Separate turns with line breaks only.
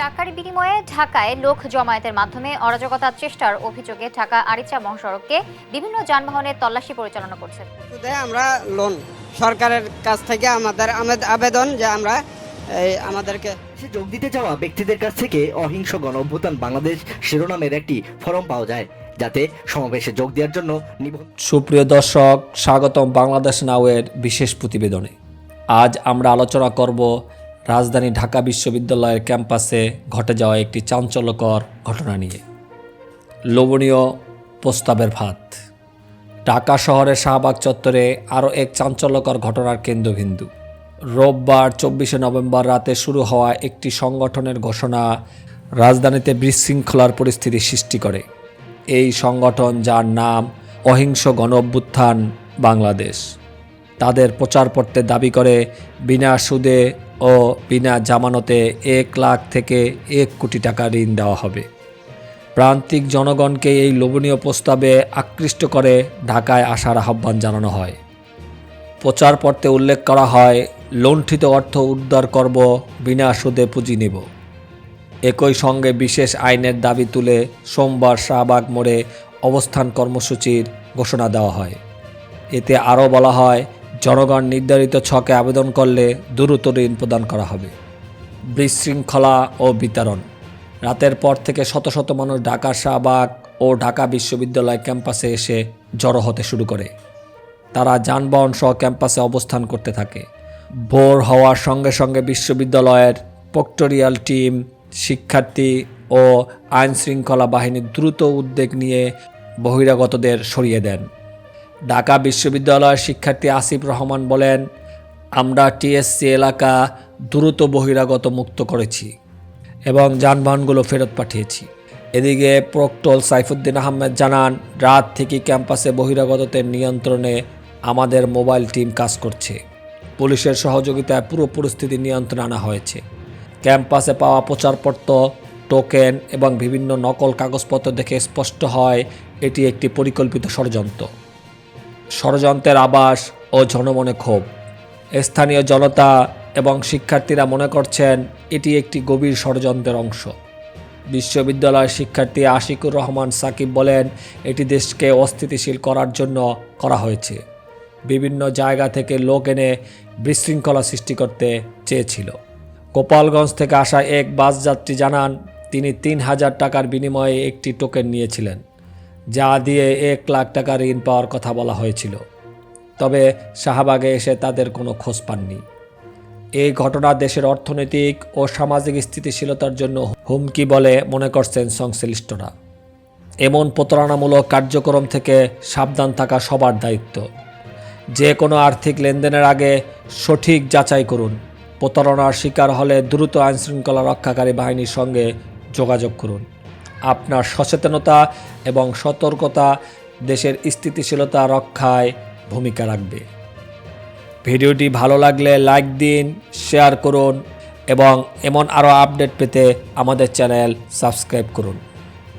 টাকার বিনিময়ে ঢাকায় লোক জমায়েতের মাধ্যমে অরাজকতার চেষ্টার অভিযোগে ঢাকা আরিচা মহাসড়ককে বিভিন্ন যানবাহনের তল্লাশি পরিচালনা করছে।
সুদে আমরা লোন সরকারের কাছ থেকে আমাদের আবেদন যে আমরা এই আমাদেরকে
সে যোগ দিতে যাওয়া ব্যক্তিদের কাছ থেকে অহিংস গণ অভ্যুত্থান বাংলাদেশ শিরোনামের একটি ফর্ম পাওয়া যায় যাতে সমাবেশে যোগ দেওয়ার জন্য
সুপ্রিয় দর্শক স্বাগতম বাংলাদেশ নাওয়ের বিশেষ প্রতিবেদনে। আজ আমরা আলোচনা করব রাজধানী ঢাকা বিশ্ববিদ্যালয়ের ক্যাম্পাসে ঘটে যাওয়া একটি চাঞ্চল্যকর ঘটনা নিয়ে। লোভনীয় প্রস্তাবের ভাত ঢাকা শহরের শাহবাগ চত্বরে আরও এক চাঞ্চল্যকর ঘটনার কেন্দ্রবিন্দু। রোববার চব্বিশে নভেম্বর রাতে শুরু হওয়া একটি সংগঠনের ঘোষণা রাজধানীতে বিশৃঙ্খলার পরিস্থিতি সৃষ্টি করে। এই সংগঠন যার নাম অহিংস গণ বাংলাদেশ। তাদের প্রচারপত্রে দাবি করে, বিনা সুদে ও বিনা জামানতে এক লাখ থেকে এক কোটি টাকা ঋণ দেওয়া হবে। প্রান্তিক জনগণকে এই লোভনীয় প্রস্তাবে আকৃষ্ট করে ঢাকায় আসার আহ্বান জানানো হয়। প্রচারপত্রে উল্লেখ করা হয়, লুণ্ঠিত অর্থ উদ্ধার করব, বিনা সুদে পুঁজি নেব। একই সঙ্গে বিশেষ আইনের দাবি তুলে সোমবার শাহবাগ মোড়ে অবস্থান কর্মসূচির ঘোষণা দেওয়া হয়। এতে আরও বলা হয় জনগণ নির্ধারিত ছকে আবেদন করলে দ্রুত ঋণ প্রদান করা হবে। বিশৃঙ্খলা ও বিতরণ। রাতের পর থেকে শত শত মানুষ ঢাকা শাহবাগ ও ঢাকা বিশ্ববিদ্যালয় ক্যাম্পাসে এসে জড়ো হতে শুরু করে। তারা যানবাহন সহ ক্যাম্পাসে অবস্থান করতে থাকে। ভোর হওয়ার সঙ্গে সঙ্গে বিশ্ববিদ্যালয়ের প্রক্টোরিয়াল টিম, শিক্ষার্থী ও আইনশৃঙ্খলা বাহিনী দ্রুত উদ্যোগ নিয়ে বহিরাগতদের সরিয়ে দেন। ঢাকা বিশ্ববিদ্যালয়ের শিক্ষার্থী আসিফ রহমান বলেন, আমরা টিএসসি এলাকা দ্রুত বহিরাগত মুক্ত করেছি এবং যানবাহনগুলো ফেরত পাঠিয়েছি। এদিকে প্রক্টল সাইফুদ্দিন আহমেদ জানান, রাত থেকে ক্যাম্পাসে বহিরাগতদের নিয়ন্ত্রণে আমাদের মোবাইল টিম কাজ করছে। পুলিশের সহযোগিতায় পুরো পরিস্থিতি নিয়ন্ত্রণে আনা হয়েছে। ক্যাম্পাসে পাওয়া প্রচারপত্র, টোকেন এবং বিভিন্ন নকল কাগজপত্র দেখে স্পষ্ট হয়, এটি একটি পরিকল্পিত ষড়যন্ত্র। ষড়যন্ত্রের আবাস ও জনমনে ক্ষোভ। স্থানীয় জনতা এবং শিক্ষার্থীরা মনে করছেন এটি একটি গভীর ষড়যন্ত্রের অংশ। বিশ্ববিদ্যালয়ের শিক্ষার্থী আশিকুর রহমান সাকিব বলেন, এটি দেশকে অস্থিতিশীল করার জন্য করা হয়েছে। বিভিন্ন জায়গা থেকে লোক এনে বিশৃঙ্খলা সৃষ্টি করতে চেয়েছিল। গোপালগঞ্জ থেকে আসা এক বাস যাত্রী জানান, তিনি তিন হাজার টাকার বিনিময়ে একটি টোকেন নিয়েছিলেন। যা দিয়ে এক লাখ টাকা ঋণ পাওয়ার কথা বলা হয়েছিল। তবে শাহবাগে এসে তাদের কোনো খোঁজ পাননি। এই ঘটনা দেশের অর্থনৈতিক ও সামাজিক স্থিতিশীলতার জন্য হুমকি বলে মনে করছেন সংশ্লিষ্টরা। এমন প্রতারণামূলক কার্যক্রম থেকে সাবধান থাকা সবার দায়িত্ব। যে কোনো আর্থিক লেনদেনের আগে সঠিক যাচাই করুন। প্রতারণার শিকার হলে দ্রুত আইনশৃঙ্খলা রক্ষাকারী বাহিনীর সঙ্গে যোগাযোগ করুন। আপনার সচেতনতা এবং সতর্কতা দেশের স্থিতিশীলতা রক্ষায় ভূমিকা রাখবে। ভিডিওটি ভালো লাগলে লাইক দিন, শেয়ার করুন এবং এমন আরও আপডেট পেতে আমাদের চ্যানেল সাবস্ক্রাইব করুন।